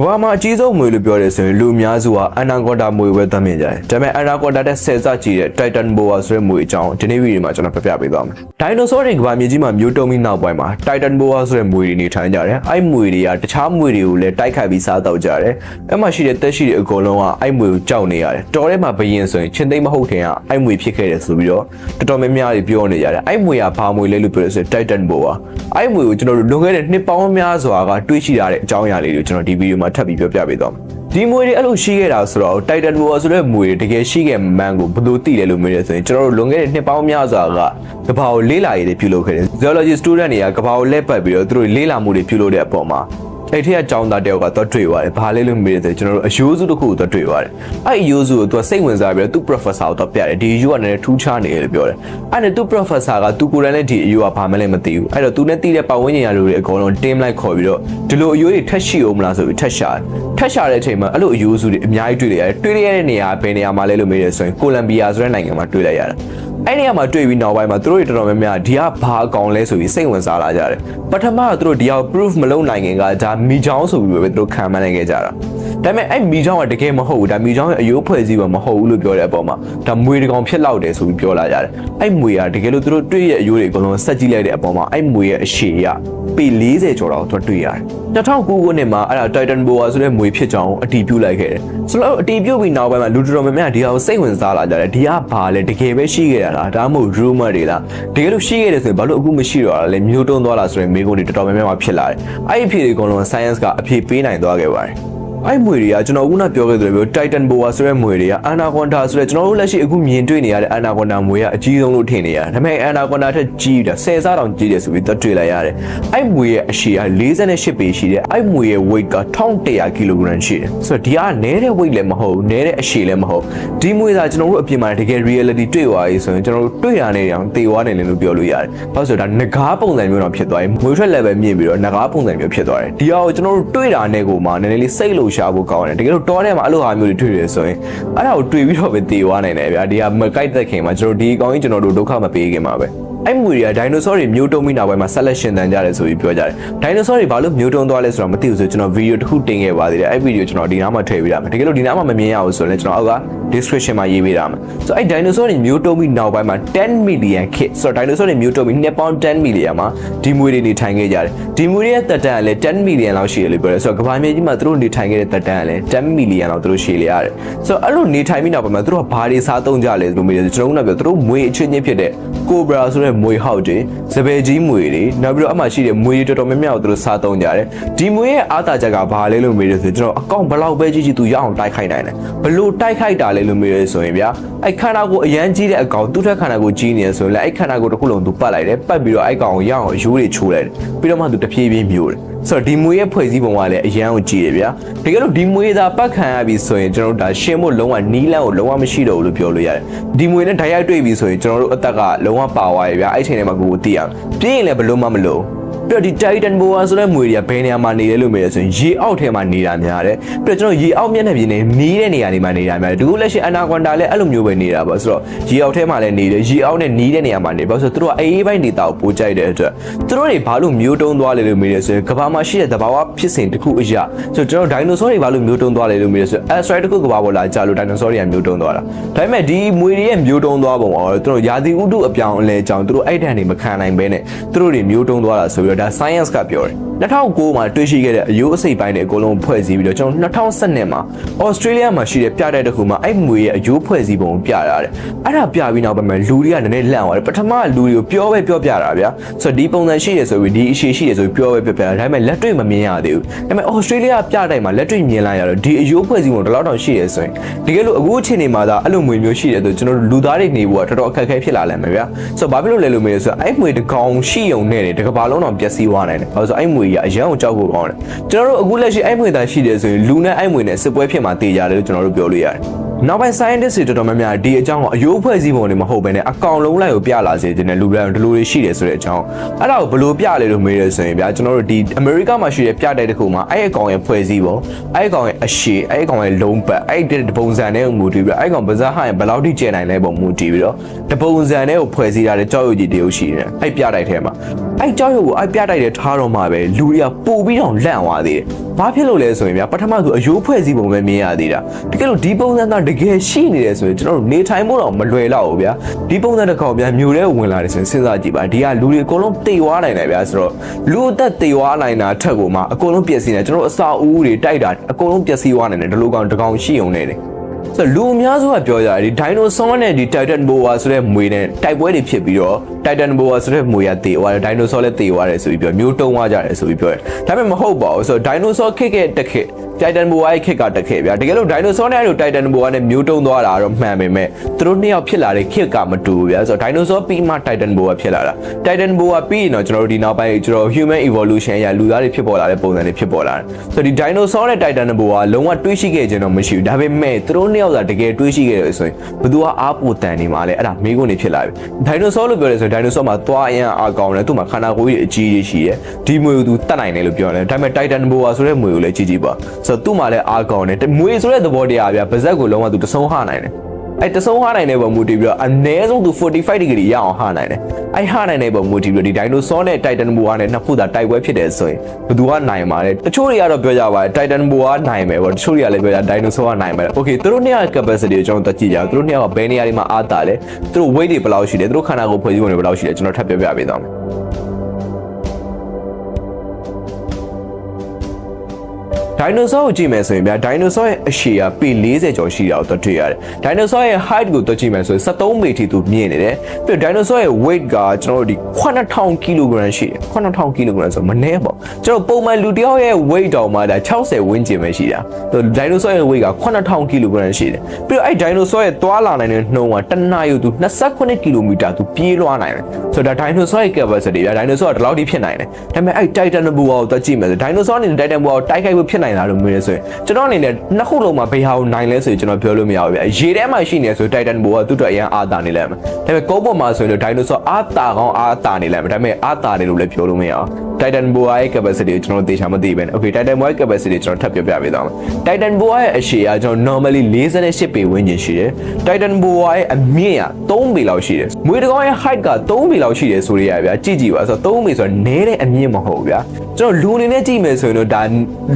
ကမ္ဘာမှာအကြီးဆုံးမွေလို့ပြောတယ်ဆိုရင်လူအများစုကအနာကွန်တာမွေပဲသတ်မြင်ကြတယ်ဒါပေမဲ့အနာကွန်တာတဲ့ဆယ်ဆကြီးတဲ့ Titan Boa ဆိုတဲ့မွေအကြောင်းဒီနေ့ဗီဒီယိုမှာကျွန်တော်ပြပြပေးသွားမယ်ဒိုင်နိုဆောတွေကမ္ဘာမြေကြီးမှာမျိုးတုံးပြီးနောက်ပိုင်းမှာ Titan Boa ဆိုတဲ့မွေတွေနေထိုင်ကြတယ်အဲ့မွေတွေကတခြားမွေတွေကိုလည်းတိုက်ခိုက်ပြီးစားတော့ကြတယ်အဲ့မှာရှိတဲ့တက်ရှိတဲ့အကုန်လုံးကအဲ့မွေကိုကြောက်နေရတယ်တော်ထဲမှာဘယင်ဆိုရင်ချင်းသိမ်းမဟုတ်ခင်ကအဲ့မွေဖြစ်ခဲ့တယ်ဆိုပြီးတော့တော်တော်များများတွေပြောနေကြတယ်အဲ့မွေကဘာမွေလဲလို့ပြောလို့ဆိုရင် Titan Boa အဲ့မွေကိုကျွန်တော်တို့လွန်ခဲ့တဲ့နှစ်ပေါင်းများစွာကတွေးရှိရတဲ့အကြောင်းအရာလေးတွေကိုကျွန်တော်ဒီဗီဒီယိုမှာထပ်ပြီးပြောပြပေးသွားမယ်ဒီမွေတွေအဲ့လိုရှိခဲ့တာဆိုတော့ Titan Boa ဆိုတဲ့မွေတွေတကယ်ရှိခဲ့မှန်းကိုဘယ်လိုသိလဲလို့မေးရဆိုရင်ကျွန်တော်တို့လွန်ခဲ့တဲ့နှစ်ပေါင်းများစွာကကဘာကိုလေးလာရည်တွေပြုလုပ်ခဲ့တယ် Zoology student တွေကကဘာကိုလက်ပတ်ပြီးတော့သူတို့လေးလာမှုတွေပြုလုပ်တဲ့အပေါ်မှာ အဲ့ထက်ကចောင်းသားတယောက်ကတော့တွေ့သွားတယ်။ဘာလဲလို့မေးတယ်ကျွန်တော်တို့အယိုးစုတစ်ခုကိုတော့တွေ့သွားတယ်။အဲ့အယိုးစုကိုသူကစိတ်ဝင်စားပြီးတော့သူ့ professor ကိုတော့ပြတယ်။ဒီအယိုးကလည်းထူးခြားနေတယ်လို့ပြောတယ်။အဲ့နဲ့သူ့ professor ကသူကိုယ်တိုင်လည်းဒီအယိုးကဘာမှလည်းမသိဘူး။အဲ့တော့သူနဲ့သိတဲ့ပတ်ဝန်းကျင်ရလူတွေအကုန်လုံး team လိုက်ခေါ်ပြီးတော့ဒီလိုအယိုးတွေထက်ရှိအောင်မလားဆိုပြီးထက်ရှာတယ်။ထက်ရှာတဲ့အချိန်မှာအဲ့လိုအယိုးစုတွေအများကြီးတွေ့လိုက်ရတယ်။တွေ့ရတဲ့နေရာဘယ်နေရာမှာလဲလို့မေးတယ်ဆိုရင်ကိုလံဘီယာဆိုတဲ့နိုင်ငံမှာတွေ့လိုက်ရတယ်။ အဲ့ဒီကမှတွေ့ပြီးနောက်ပိုင်းမှာသူတို့တွေတော်တော်များများဒီကဘာအကောင်လဲဆိုပြီးစိတ်ဝင်စားလာကြတယ်ပထမကသူတို့ဒီအောင် proof မလုပ်နိုင်ခင်ကဒါမိချောင်းဆိုပြီးပဲသူတို့ခံမှန်းနိုင်ခဲ့ကြတာ ဒါပေမဲ့အဲ့မိချောင်းကတကယ်မဟုတ်ဘူးဒါမိချောင်းရဲ့အယိုးဖွဲ့စည်းပုံမဟုတ်ဘူးလို့ပြောတဲ့အပေါ်မှာဒါမွေတကောင်ဖြစ်လောက်တယ်ဆိုပြီးပြောလာကြတယ်အဲ့မွေကတကယ်လို့သူတို့တွေ့ရဲ့အယိုးတွေအကုန်လုံးဆက်ကြည့်လိုက်တဲ့အပေါ်မှာအဲ့မွေရဲ့အရှည်ကပေ40ကျော်တော့သူတွေ့ရတယ်2009ခုနှစ်မှာအဲ့ဒါ Titan Boa ဆိုတဲ့မွေဖြစ်ကြောင်းအတည်ပြုလိုက်ခဲ့တယ်ဆိုတော့အတည်ပြုပြီးနောက်ပိုင်းမှာလူတော်များများဒီဟာကိုစိတ်ဝင်စားလာကြတယ်ဒီကဘာလဲတကယ်ပဲရှိခဲ့တာလားဒါမှမဟုတ် rumor တွေလားတကယ်လို့ရှိခဲ့တယ်ဆိုရင်ဘာလို့အခုမရှိတော့တာလဲမျိုးတုံးသွားလားဆိုရင်မိကုန်းတွေတော်တော်များများဖြစ်လာတယ်အဲ့ဒီအဖြေတွေအကုန်လုံး science ကအဖြေပေးနိုင်သွားခဲ့ပါတယ် အဲ့မွေတွေကကျွန်တော်ခုနပြောခဲ့သလိုမျိုး Titan Boa ဆိုတဲ့မွေတွေက Anaconda ဆိုတဲ့ကျွန်တော်တို့လက်ရှိအခုမြင်တွေ့နေရတဲ့ Anaconda မွေကအကြီးဆုံးလို့ထင်နေရတယ်။ဒါပေမဲ့ Anaconda ထက်ကြီးတာ10ဆတောင်ကြီးတယ်ဆိုပြီးတော့တွေ့လိုက်ရတယ်။အဲ့မွေရဲ့အရှည်က48ပေရှိတယ်။အဲ့မွေရဲ့ weight က1100 kg ရှိတယ်။ဆိုတော့ဒီကနဲတဲ့ weight လည်းမဟုတ်ဘူး၊နဲတဲ့အရှည်လည်းမဟုတ်။ဒီမွေကကျွန်တော်တို့အပြင်မှာတကယ် reality တွေ့သွားရေးဆိုရင်ကျွန်တော်တို့တွေ့ရနေတယ်အောင်တေသွားနေတယ်လို့ပြောလို့ရတယ်။ဘာလို့ဆိုတော့ဒါငကားပုံစံမျိုးတော့ဖြစ်သွားပြီ။မွေထွက် level မြင့်ပြီးတော့ငကားပုံစံမျိုးဖြစ်သွားတယ်။ဒီဟာကိုကျွန်တော်တို့တွေ့တာနဲ့ကိုမှနည်းနည်းလေးစိတ်လို့ရှာဖို့ကောင်းတယ်။တကယ်လို့တောထဲမှာအဲ့လိုဟာမျိုးတွေတွေ့ရဆိုရင်အဲ့ဒါကိုတွေ့ပြီးတော့ပဲတေသွားနိုင်တယ်ဗျာ။ဒီဟာမကိုက်တဲ့ခင်မှာကျွန်တော်ဒီအကောင်ကြီးကျွန်တော်တို့ဒုက္ခမပေးခင်မှာပဲ။အဲ့မွေတွေကဒိုင်နိုဆောတွေမျိုးတုံးပြီးနောက်ပိုင်းမှာဆက်လက်ရှင်သန်ကြတယ်ဆိုပြီးပြောကြတယ်ဒိုင်နိုဆောတွေဘာလို့မျိုးတုံးသွားလဲဆိုတော့မသိဘူးဆိုကျွန်တော်ဗီဒီယိုတစ်ခုတင်ခဲ့ပါသေးတယ်အဲ့ဗီဒီယိုကျွန်တော်ဒီနားမှာထည့်ပေးရမယ်တကယ်လို့ဒီနားမှာမမြင်ရဘူးဆိုရင်လည်းကျွန်တော်အောက်က description မှာရေးပေးထားမယ်ဆိုအဲ့ဒိုင်နိုဆောတွေမျိုးတုံးပြီးနောက်ပိုင်းမှာ10 million kit ဆိုတော့ဒိုင်နိုဆောတွေမျိုးတုံးပြီးနှစ်ပေါင်း10 million မှာဒီမွေတွေနေထိုင်ခဲ့ကြတယ်ဒီမွေတွေရဲ့သက်တမ်းကလည်း10 million လောက်ရှိတယ်လို့ပြောတယ်ဆိုတော့ကမ္ဘာမြေကြီးမှာသူတို့နေထိုင်ခဲ့တဲ့သက်တမ်းကလည်း10 million လောက်သူတို့ရှည်လေရတယ်ဆိုတော့အဲ့လိုနေထိုင်ပြီးနောက်ပိုင်းမှာသူတို့ကဘာတွေစားသုံးကြလဲဆိုလို့မေးတယ်ကျွန်တော်တို့ကပြောသူတို့မွေအချင်းချင်းဖြစ်တဲ့ cobra ဆိုတဲ့မွေဟောက်တွေစပယ်ကြီးမွေတွေနောက်ပြီးတော့အမှရှိတဲ့မွေတွေတော်တော်များများကိုသူတို့စားသုံးကြတယ်ဒီမွေရဲ့အားသာချက်ကဘာလဲလို့မေးတယ်ဆိုကျွန်တော်အကောင့်ဘလောက်ပဲကြီးကြီးသူရအောင်တိုက်ခိုက်နိုင်တယ်ဘလို့တိုက်ခိုက်တာလဲလို့မေးတယ်ဆိုရင်ဗျာအဲ့ခန္ဓာကိုယ်အရန်ကြီးတဲ့အကောင်သူ့ထက်ခန္ဓာကိုယ်ကြီးနေတယ်ဆိုရင်လည်းအဲ့ခန္ဓာကိုယ်တစ်ခုလုံးသူပတ်လိုက်တယ်ပတ်ပြီးတော့အဲ့ကောင်ကိုရအောင်ရိုးတွေချိုးလိုက်တယ်ပြီးတော့မှသူတဖြည်းဖြည်းမျိုးတယ်ဆိုတော့ဒီမွေရဲ့ဖွဲ့စည်းပုံကလည်းအရန်ကိုကြည့်ရဗျာတကယ်လို့ဒီမွေသာပတ်ခံရပြီဆိုရင်ကျွန်တော်တို့ဒါရှင်းဖို့လုံးဝနီးလန်းကိုလုံးဝမရှိတော့ဘူးလို့ပြောလို့ရတယ်ဒီမွေနဲ့ဓာတ်ရိုက်တွေ့ပြီဆိုရင်ကျွန်တော်တို့အသက်ကလုံးဝပါသွားရဗျာအဲ့ချိန်ထဲမှာကိုကိုသိရပြင်းရင်လည်းဘလို့မှမလို့ပြီးတော့ဒီ Titan Boa ဆိုတဲ့မွေတွေကဘယ်နေရာမှာနေလဲလို့မေးရဆိုရင်ရေအောက်ထဲမှာနေတာများတယ်ပြီးတော့ကျွန်တော်ရေအောက်မျက်နှာပြင်နဲ့မီးတဲ့နေရာတွေမှာနေတာများတယ်ဒီခုလက်ရှိ Anaconda လည်းအဲ့လိုမျိုးပဲနေတာပေါ့ဆိုတော့ရေအောက်ထဲမှာလည်းနေတယ်ရေအောက်နဲ့နီးတဲ့နေရာမှာနေဘာလို့ဆိုတော့သူတို့ကအေးပိုင်းဒေတာကိုပိုကြိုက်တဲ့အတွက်သူတို့တွေဘာလို့မျိုးတုံးသွားလဲလို့မေးရဆိုရင်ကဘာမှာရှိတဲ့သဘာဝဖြစ်စဉ်တစ်ခုအရာဆိုတော့ကျွန်တော်ဒိုင်နိုဆောတွေဘာလို့မျိုးတုံးသွားလဲလို့မေးရဆိုရင် asteroid တစ်ခုကဘာပေါ်လာကြလို့ဒိုင်နိုဆောတွေကမျိုးတုံးသွားတာဒါပေမဲ့ဒီမွေတွေရဲ့မျိုးတုံးသွားပုံကတော့သူတို့ရာသီဥတုအပြောင်းအလဲကြောင့်သူတို့အဲ့တန်တွေမခံနိုင်ဘဲနဲ့သူတို့တွေမျိုးတုံးသွားတာဆိုပြီးတော့ဒါ science ကပြောတယ် 2009မှာတွေ့ရှိခဲ့တဲ့အယိုးအစိပ်ပိုင်းတွေအကုန်လုံးဖွဲ့စည်းပြီးတော့ကျွန်တော်2012မှာဩစတြေးလျမှာရှိတဲ့ပြတဲ့တစ်ခုမှာအဲ့မွေရဲ့အယိုးဖွဲ့စည်းပုံကိုပြတာတဲ့အဲ့ဒါပြပြီးနောက်ပိုင်းမှာလူတွေကနည်းနည်းလန့်သွားတယ်ပထမကလူတွေကိုပြောပဲပြောပြတာဗျာဆိုတော့ဒီပုံစံရှိတယ်ဆိုပြီးဒီအရှိရှိတယ်ဆိုပြီးပြောပဲပြောပြတာဒါပေမဲ့လက်တွေ့မမြင်ရသေးဘူးဒါပေမဲ့ဩစတြေးလျပြတိုင်းမှာလက်တွေ့မြင်လာရတော့ဒီအယိုးဖွဲ့စည်းပုံဒီလောက်တောင်ရှိတယ်ဆိုရင်တကယ်လို့အခုအချိန်နေမှာသာအဲ့လိုမွေမျိုးရှိတယ်ဆိုကျွန်တော်တို့လူသားတွေနေဖို့ကတော်တော်အခက်အခဲဖြစ်လာလိမ့်မယ်ဗျာဆိုတော့ဘာဖြစ်လို့လဲလို့မေးလို့ဆိုတော့အဲ့မွေတကောင်ရှိုံနဲ့တယ်တကဘာလုံးတော့ပျက်စီးသွားနိုင်တယ်ဘာလို့ဆိုအဲ့မွေကြီးအရန်ကိုကြောက်ဖို့ကောင်းတယ်ကျွန်တော်တို့အခုလက်ရှိအဲ့မွေသားရှိတယ်ဆိုရင်လူနဲ့အဲ့မွေနဲ့စစ်ပွဲဖြစ်မှာတည်ကြတယ်လို့ကျွန်တော်တို့ပြောလို့ရတယ် နောက်ပိုင်း scientist တွေတော်တော်များများဒီအကြောင်းကိုအယိုးဖွဲ့စည်းပုံတွေမဟုတ်ဘဲနဲ့အကောင်လုံးလိုက်ကိုပြလာစေခြင်းနဲ့လူတွေဒီလိုတွေရှိတယ်ဆိုတဲ့အကြောင်းအဲ့ဒါကိုဘယ်လိုပြလဲလို့မေးရဆိုရင်ဗျာကျွန်တော်တို့ဒီအမေရိကမှာရှိတဲ့ပြတိုက်တစ်ခုမှာအဲ့အကောင်ရဲ့ဖွဲ့စည်းပုံအဲ့အကောင်ရဲ့အရှိအဲ့အကောင်ရဲ့လုံးပတ်အဲ့ဒီတပုံစံနဲ့ကိုမူတည်ပြီးတော့အဲ့ကောင်ဗဇက်ဟရင်ဘယ်လောက်ထိကျယ်နိုင်လဲပုံမူတည်ပြီးတော့တပုံစံနဲ့ကိုဖွဲ့စည်းထားတဲ့ကြောက်ရွံ့ကြီးတရုပ်ရှိတယ်အဲ့ပြတိုက်ထဲမှာအဲ့ကြောက်ရွံ့ကိုအဲ့ပြတိုက်ထဲထားတော့မှပဲလူတွေကပို့ပြီးတော့လန့်သွားသေးတယ်ဘာဖြစ်လို့လဲဆိုရင်ဗျာပထမဆိုအယိုးဖွဲ့စည်းပုံပဲမြင်ရသေးတာတကယ်လို့ဒီပုံစံသားတကယ်ရှိနေတယ်ဆိုရင်ကျွန်တော်တို့နေထိုင်ဖို့တော့မလွယ်တော့ဘူးဗျာဒီပုံစံတစ်ခေါက်ဗျာမြို့ထဲဝင်လာတယ်ဆိုရင်စဉ်းစားကြည့်ပါဒီကလူတွေအကုန်လုံးတေသွားနိုင်တယ်ဗျာဆိုတော့လူအသက်တေသွားနိုင်တာထက်ကိုမှအကုန်လုံးပျက်စီးနေကျွန်တော်တို့အစာအုပ်တွေတိုက်တာအကုန်လုံးပျက်စီးသွားနိုင်တယ်ဒီလိုကောင်တကောင်ရှိုံနေတယ် ဆိုတော့လူအများစုကပြောကြတယ်ဒီဒိုင်နိုဆောနဲ့ဒီ Titan Boa ဆိုတဲ့မွေနဲ့တိုက်ပွဲတွေဖြစ်ပြီးတော့ Titan Boa ဆိုတဲ့မွေကတေသွားတယ်ဒိုင်နိုဆောလည်းတေသွားတယ်ဆိုပြီးပြောမျိုးတုံးသွားကြတယ်ဆိုပြီးပြောတယ်ဒါပေမဲ့မဟုတ်ပါဘူးဆိုတော့ဒိုင်နိုဆောခစ်ခဲ့တစ်ခစ် Titan Boa ရဲ့ခစ်ကတစ်ခစ်ဗျာတကယ်လို့ဒိုင်နိုဆောနဲ့အဲ့လို Titan Boa နဲ့မျိုးတုံးသွားတာတော့မှန်ပေမဲ့သူတို့နှစ်ယောက်ဖြစ်လာတဲ့ခစ်ကမတူဘူးဗျာဆိုတော့ဒိုင်နိုဆောပြီးမှ Titan Boa ဖြစ်လာတာ Titan Boa ပြီးရင်တော့ကျွန်တော်တို့ဒီနောက်ပိုင်းကျွန်တော် human evolution အရလူသားတွေဖြစ်ပေါ်လာတဲ့ပုံစံတွေဖြစ်ပေါ်လာတယ်ဆိုတော့ဒီ Dinosaur နဲ့ Titan Boa လုံးဝတွေးရှိခဲ့ခြင်းတော့မရှိဘူးဒါပေမဲ့သူတို့နှစ်ယောက်သာတကယ်တွေးရှိခဲ့တယ်ဆိုရင်ဘယ်သူကအားပိုတန်နေမှာလဲအဲ့ဒါမိကုန်းနေဖြစ်လာပြီ Dinosaur လို့ပြောရဲဆိုရင် Dinosaur မှာသွားအရင်အားကောင်းတယ်သူ့မှာခန္ဓာကိုယ်ကြီးအကြီးကြီးရှိတယ်ဒီမွေကိုသူတတ်နိုင်တယ်လို့ပြောတယ်ဒါပေမဲ့ Titan Boa ဆိုတဲ့မွေကိုလည်းကြီးကြီးပါဆိုတော့သူ့မှာလည်းအားကောင်းတယ်မွေဆိုတဲ့သဘောတရားဗျာပါဇက်ကိုလုံးဝသူတဆုံးဟနိုင်တယ် အဲ့တဆုံးဟာနိုင်တဲ့ပုံမူတည်ပြီးတော့အနည်းဆုံးသူ45 degree ရအောင်ဟာနိုင်တယ်အဲ့ဟာနိုင်တဲ့ပုံမူတည်ပြီးတော့ဒီ dinosaur နဲ့ titan boa နဲ့နှစ်ခုသာတိုက်ပွဲဖြစ်တယ်ဆိုရင်ဘယ်သူကနိုင်မှာလဲတချို့တွေကတော့ပြောကြပါတယ် titan boa နိုင်မယ်ပေါ့တချို့တွေကလည်းပြောကြ dinosaur ကနိုင်မယ် okay သူတို့နှစ်ယောက် capacity ကိုကျွန်တော်တက်ကြည့်ကြအောင်သူတို့နှစ်ယောက်ကဘယ်နေရာတွေမှာအားတာလဲသူတို့ weight တွေဘယ်လောက်ရှိလဲသူတို့ခန္ဓာကိုယ်ဖွဲ့စည်းပုံတွေဘယ်လောက်ရှိလဲကျွန်တော်ထပ်ပြောပြပေးသွားမယ် ဒိုင်နိုဆောကိုကြည့်မယ်ဆိုရင်ဗျာဒိုင်နိုဆောရဲ့အရှည်ကပေ40ကျော်ရှိတာကိုတွေ့ရတယ်။ဒိုင်နိုဆောရဲ့ height ကိုတွေ့ကြည့်မယ်ဆိုရင်73ပေထိသူမြင့်နေတယ်။ပြီးတော့ဒိုင်နိုဆောရဲ့ weight ကကျွန်တော်တို့ဒီ9000 kg ရှိတယ်။9000 kg ဆိုမနည်းပေါ့။ကျွန်တော်ပုံမှန်လူတစ်ယောက်ရဲ့ weight တောင်မှဒါ60ဝန်းကျင်ပဲရှိတာ။ဆိုဒိုင်နိုဆောရဲ့ weight က9000 kg ရှိတယ်။ပြီးတော့အဲ့ဒိုင်နိုဆောရဲ့သွားလာနိုင်တဲ့နှုန်းကတနာရီသူ28 km သူပြေးလွှားနိုင်တယ်။ဆိုတော့ဒိုင်နိုဆောရဲ့ capacity ဗျာဒိုင်နိုဆောကဒီလောက်ထိဖြစ်နိုင်တယ်။ဒါပေမဲ့အဲ့ Titan Boa ကိုတွေ့ကြည့်မယ်ဆိုဒိုင်နိုဆောနဲ့ Titan Boa ကိုတိုက်ခိုက်ဖို့ဖြစ်နိုင်တာလို့မေးရဆိုရင်ကျွန်တော်အနေနဲ့နှစ်ခုလုံးမှာဘယ်ဟာကိုနိုင်လဲဆိုရင်ကျွန်တော်ပြောလို့မရဘူးဗျာရေထဲမှာရှိနေဆို Titan Boa ကသူ့အတွက်အရင်အာသာနေလဲမယ်ဒါပေမဲ့ကုန်းပေါ်မှာဆိုရင်တော့ Dinosaur အာသာကောင်းအာသာနေလဲမယ်ဒါပေမဲ့အာသာတယ်လို့လည်းပြောလို့မရအောင် Titan Boa ရဲ့ capacity ကိုကျွန်တော်သေချာမသိပဲနဲ့ Okay Titan Boa ရဲ့ capacity ကျွန်တော်ထပ်ပြပြပေးသွားမယ် Titan Boa ရဲ့အရှည်ကကျွန်တော် normally 48ပေဝန်းကျင်ရှိတယ် Titan Boa ရဲ့အမြင့်က3ပေလောက်ရှိတယ်မွေးတကောင်ရဲ့ height က3ပေလောက်ရှိတယ်ဆိုရရဗျာကြည့်ကြည့်ပါဆိုတော့3ပေဆိုတော့နည်းတဲ့အမြင့်မဟုတ်ဘူးဗျာ ကျွန်တော်လူအနေနဲ့ကြည့်မယ်ဆိုရင်တော့ဒါ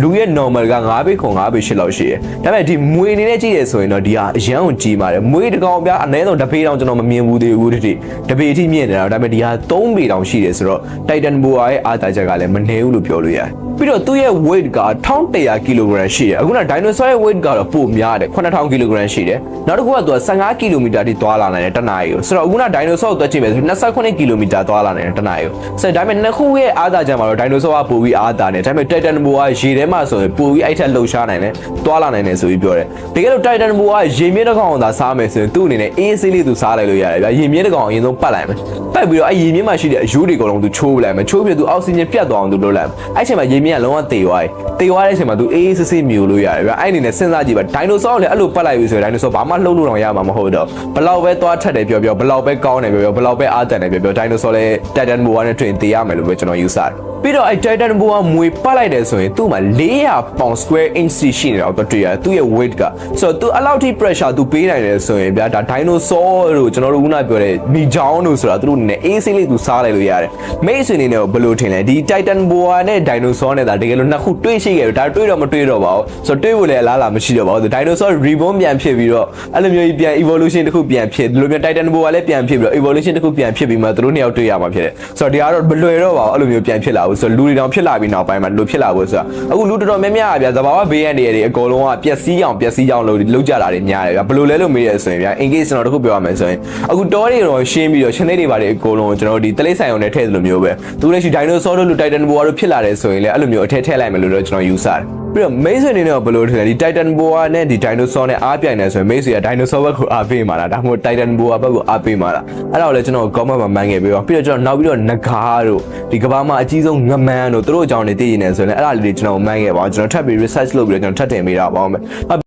လူရဲ့ normal က9ပေခွန်9ပေ8လောက်ရှိတယ်ဒါပေမဲ့ဒီမွေအနေနဲ့ကြည့်ရဆိုရင်တော့ဒီဟာအရန်ကိုကြီးပါတယ်မွေတကောင်ဗျာအနည်းဆုံးတစ်ပေတောင်ကျွန်တော်မမြင်ဘူးသေးဘူးတတိတစ်ပေအထိမြင့်နေတာဒါပေမဲ့ဒီဟာ3ပေတောင်ရှိတယ်ဆိုတော့ Titan Boa ရဲ့အားသာချက်ကလည်းမနည်းဘူးလို့ပြောလို့ရတယ် ပြီးတော့သူ့ရဲ့ weight က1100 kg ရှိတယ်အခုန dinosaur ရဲ့ weight ကတော့ပိုများတယ်9000 kg ရှိတယ်နောက်တစ်ခုကသူက15 km ထိသွားလာနိုင်တယ်တစ်နာရီကိုဆိုတော့အခုန dinosaur ကိုတွက်ကြည့်မယ်ဆို29 km သွားလာနိုင်တယ်တစ်နာရီကိုဆိုတော့ဒါပေမဲ့နှစ်ခုရဲ့အားသာချက်မှာတော့ dinosaur ကပိုပြီးအားသာတယ်ဒါပေမဲ့ titan boa ကရေထဲမှာဆိုရင်ပိုပြီးအဲ့ထက်လှုပ်ရှားနိုင်တယ်သွားလာနိုင်တယ်ဆိုပြီးပြောတယ်တကယ်လို့ titan boa ကရေမြင့်တစ်ကောင်သာစားမယ်ဆိုရင်သူ့အနေနဲ့အေးဆေးလေးသူစားလိုက်လို့ရတယ်ဗျာရေမြင့်တစ်ကောင်အရင်ဆုံးပတ်လိုက်မယ်ပတ်ပြီးတော့အဲ့ရေမြင့်မှာရှိတဲ့အယိုးတွေအကုန်လုံးသူချိုးပလိုက်မယ်ချိုးပြီးသူအောက်ဆီဂျင်ပြတ်သွားအောင်သူလုပ်လိုက်မယ်အဲ့ချိန်မှာရေမြင့်ကလုံးဝတေသွားတယ်တေသွားတဲ့အချိန်မှာသူအေးအေးဆေးဆေးမြူလို့ရတယ်ဗျာအဲ့အနေနဲ့စဉ်းစားကြည့်ပါဒိုင်နိုဆောကလည်းအဲ့လိုပတ်လိုက်ပြီဆိုရင်ဒိုင်နိုဆောဘာမှလှုပ်လို့တော့ရမှာမဟုတ်တော့ဘလောက်ပဲသွားထက်တယ်ပြောပြောဘလောက်ပဲကောင်းတယ်ပြောပြောဘလောက်ပဲအားတန်တယ်ပြောပြောဒိုင်နိုဆောလည်းတက်တန်ဘောနဲ့တွင်တေးရမယ်လို့ပဲကျွန်တော်ယူဆတယ်ပြီးတော့အဲ Titan Boa မွေပတ်လိုက်တယ်ဆိုရင်သူ့မှာ400 pound square inch ရှိနေတော့တွေ့ရတယ်သူ့ရဲ့ weight ကဆိုတော့သူအဲ့လောက်ထိ pressure သူပေးနိုင်တယ်ဆိုရင်ဗျာဒါ dinosaur တို့ကျွန်တော်တို့ခုနပြောတဲ့မိချောင်းတို့ဆိုတာသူတို့အနေနဲ့အေးဆေးလေးသူစားလိုက်လို့ရတယ်မိတ်ဆွေအနေနဲ့ဘယ်လိုထင်လဲဒီ Titan Boa နဲ့ dinosaur နဲ့ဒါတကယ်လို့နှစ်ခုတွေးရှိခဲ့တယ်ဒါတွေးတော့မတွေးတော့ပါဘူးဆိုတော့တွေးဖို့လည်းအလားအလာမရှိတော့ပါဘူး dinosaur reborn ပြန်ဖြစ်ပြီးတော့အဲ့လိုမျိုးကြီးပြန် evolution တစ်ခုပြန်ဖြစ်ဒီလိုမျိုး Titan Boa လည်းပြန်ဖြစ်ပြီးတော့ evolution တစ်ခုပြန်ဖြစ်ပြီးမှသူတို့နှစ်ယောက်တွေ့ရမှာဖြစ်တယ်ဆိုတော့ဒီကတော့မလွယ်တော့ပါဘူးအဲ့လိုမျိုးပြန်ဖြစ်လာဘူးဆိုတော့လူတွေတောင်ဖြစ်လာပြီးနောက်ပိုင်းမှာလူဖြစ်လာဖို့ဆိုတာအခုလူတော်တော်များများဗျာသဘာဝဘေးရန်တွေတွေအကုန်လုံးကပျက်စီးအောင်ပျက်စီးအောင်လို့လုပ်ကြတာတွေများတယ်ဗျာဘယ်လိုလဲလို့မေးရဆိုရင်ဗျာ in case ကျွန်တော်တခုပြောရမယ်ဆိုရင်အခုတောတွေတော့ရှင်းပြီးတော့ရှင်သေးတွေပါတယ်အကုန်လုံးကျွန်တော်တို့ဒီတလိပ်ဆိုင်ုံနဲ့ထည့်သလိုမျိုးပဲသူလည်းရှိ dinosaur တို့လူ titan boa တို့ဖြစ်လာတယ်ဆိုရင်လည်းအဲ့လိုမျိုးအထည့်ထည့်လိုက်မယ်လို့တော့ကျွန်တော်ယူဆတယ်ပြီးတော့ maze အနေနဲ့ဘယ်လိုထင်လဲဒီ Titan Boa နဲ့ဒီ dinosaur နဲ့အားပြိုင်နေဆိုရင် maze က dinosaur ဘက်ကိုအားပေးမှာလားဒါမှမဟုတ် Titan Boa ဘက်ကိုအားပေးမှာလားအဲ့ဒါကိုလည်းကျွန်တော် comment မှာမှန်းခဲ့ပြီးတော့ပြီးတော့ကျွန်တော်နောက်ပြီးတော့နဂါတို့ဒီကဘာမှာအကြီးဆုံးငမန်းတို့သူတို့အကြောင်းတွေသိနေတယ်ဆိုရင်အဲ့ဒါလေးတွေကျွန်တော်မှန်းခဲ့ပါအောင်ကျွန်တော်ထပ်ပြီး research လုပ်ပြီးတော့ကျွန်တော်ထပ်တင်ပေးတာပါအောင်မယ်